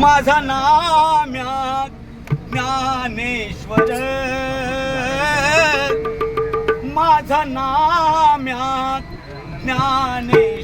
माझा नाम्या ज्ञानेश्वर. माझा नाम्या ज्ञानेश्वर.